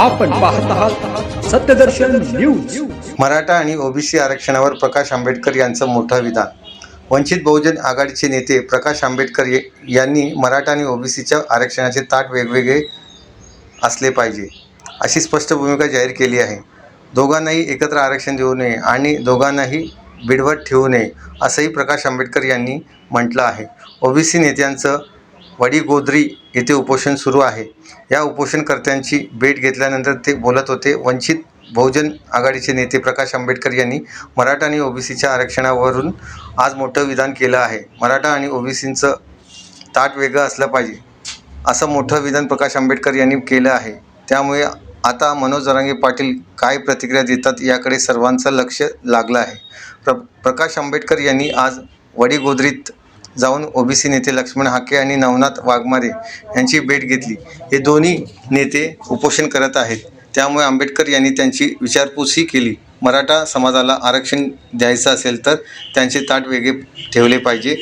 आपण पाहत आहात सत्यदर्शन न्यूज. मराठा आणि ओबीसी आरक्षणावर प्रकाश आंबेडकर यांचं मोठं विधान. वंचित बहुजन आघाडीचे नेते प्रकाश आंबेडकर यांनी मराठा आणि ओबीसीच्या आरक्षणाचे ताट वेगवेगळे असले पाहिजे अशी स्पष्ट भूमिका जाहीर केली आहे. दोघांनाही एकत्र आरक्षण देऊ नये आणि दोघांनाही बिडवत ठेवू नये असंही प्रकाश आंबेडकर यांनी म्हटलं आहे. ओबीसी नेत्यांचं वडीगोद्री येथे उपोषण सुरू आहे. या उपोषणकर्त्यांची भेट घेतल्यानंतर ते बोलत होते वंचित बहुजन आघाडीचे नेते प्रकाश आंबेडकर यांनी मराठा आणि ओबीसीच्या आरक्षणावरून आज मोठं विधान केलं आहे. मराठा आणि ओबीसींचं ताट वेगळं असलं पाहिजे असं मोठं विधान प्रकाश आंबेडकर यांनी केलं आहे. त्यामुळे आता मनोज जरांगे पाटील काय प्रतिक्रिया देतात याकडे सर्वांचं लक्ष लागलं आहे. प्र प्रकाश आंबेडकर यांनी आज वडीगोद्रीत जाऊन ओबीसी नेते लक्ष्मण हाके आणि नवनाथ वाघमारे यांची भेट घेतली. हे दोन्ही नेते उपोषण करत आहेत. त्यामुळे आंबेडकर यांनी त्यांची विचारपूसही केली. मराठा समाजाला आरक्षण द्यायचं असेल तर त्यांचे ताट वेगळे ठेवले पाहिजे.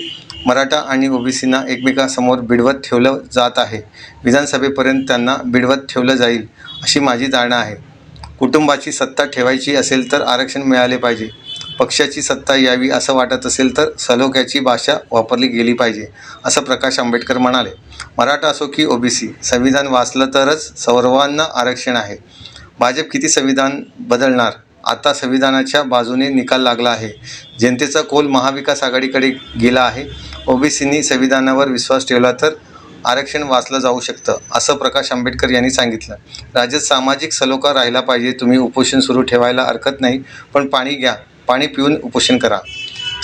मराठा आणि ओबीसींना एकमेकांसमोर बिडवत ठेवलं जात आहे. विधानसभेपर्यंत त्यांना बिडवत ठेवलं जाईल अशी माझी धारणा आहे. कुटुंबाची सत्ता ठेवायची असेल तर आरक्षण मिळाले पाहिजे. पक्षाची सत्ता यावी असं वाटत असेल तर सलोख्याची भाषा वापरली गेली पाहिजे असं प्रकाश आंबेडकर म्हणाले. मराठा असो की ओबीसी संविधान वाचलं तरच सर्वांना आरक्षण आहे. भाजप किती संविधान बदलणार? आता संविधानाच्या बाजूने निकाल लागला आहे. जनतेचा कोल महाविकास आघाडीकडे गेला आहे. ओबीसींनी संविधानावर विश्वास ठेवला तर आरक्षण वाचलं जाऊ शकतं असं प्रकाश आंबेडकर यांनी सांगितलं. राज्यात सामाजिक सलोखा राहिला पाहिजे तुम्ही उपोषण सुरू ठेवायला हरकत नाही पण पाणी घ्या. पाणी पिऊन उपोषण करा.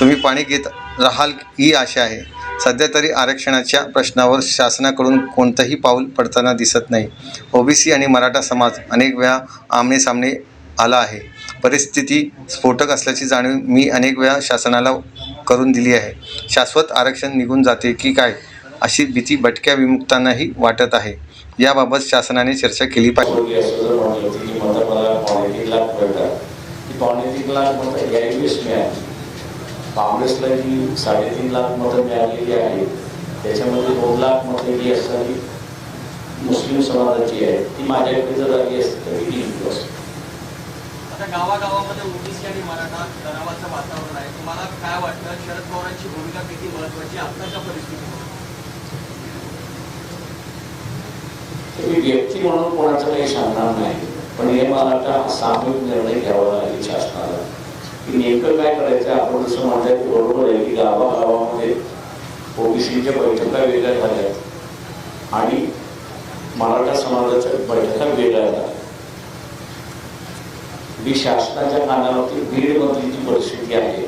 तुम्ही पाणी घेत राहाल ही आशा आहे. सध्या तरी आरक्षणाच्या प्रश्नावर शासनाकडून कोणतंही पाऊल पडताना दिसत नाही. ओबीसी आणि मराठा समाज अनेक वेळा आमनेसामने आला आहे. परिस्थिती स्फोटक असल्याची जाणीव मी अनेक वेळा शासनाला करून दिली आहे. शाश्वत आरक्षण निघून जाते की काय? अशी भीती भटक्या विमुक्तांनाही वाटत आहे. याबाबत शासनाने चर्चा केली पाहिजे. तीन लाख मतं यावेळेस मिळाली. काँग्रेसला जी साडेतीन लाख मतं मिळालेली आहेत त्याच्यामध्ये दोन लाख मतं जी ती मुस्लिम समाजाची आहे ती माझ्याकडे जर आली असती तर मी जिंकलो असतो. आता गावागावामध्ये ओबीसी आणि मराठा तणावाचं वातावरण आहे. तुम्हाला काय वाटतं? शरद पवारांची भूमिका किती महत्वाची आत्ताच्या मी व्यक्ती म्हणून कोणाचं काही सांगणार नाही. पण हे मला आता सामूहिक निर्णय घ्यावा लागेल शासनाला की नेमकं काय करायचं आपण जसं म्हणताय की बरोबर आहे की गावागावामध्ये ओबीसीच्या बैठका वेगळ्या झाल्या. आणि मराठा समाजाच्या बैठका वेगळ्या झाल्या. मी शासनाच्या कानावरती बीडमधली जी परिस्थिती आहे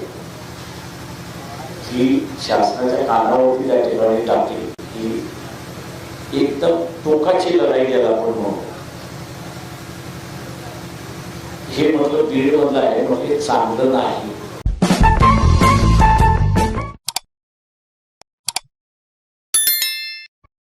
ही शासनाच्या कानावरती त्या ठिकाणी टाकली. की एकदम टोकाची लढाई ज्याला आपण म्हणू. हे म्हटलं बीड मधलं आहे मग हे चांगलं नाही.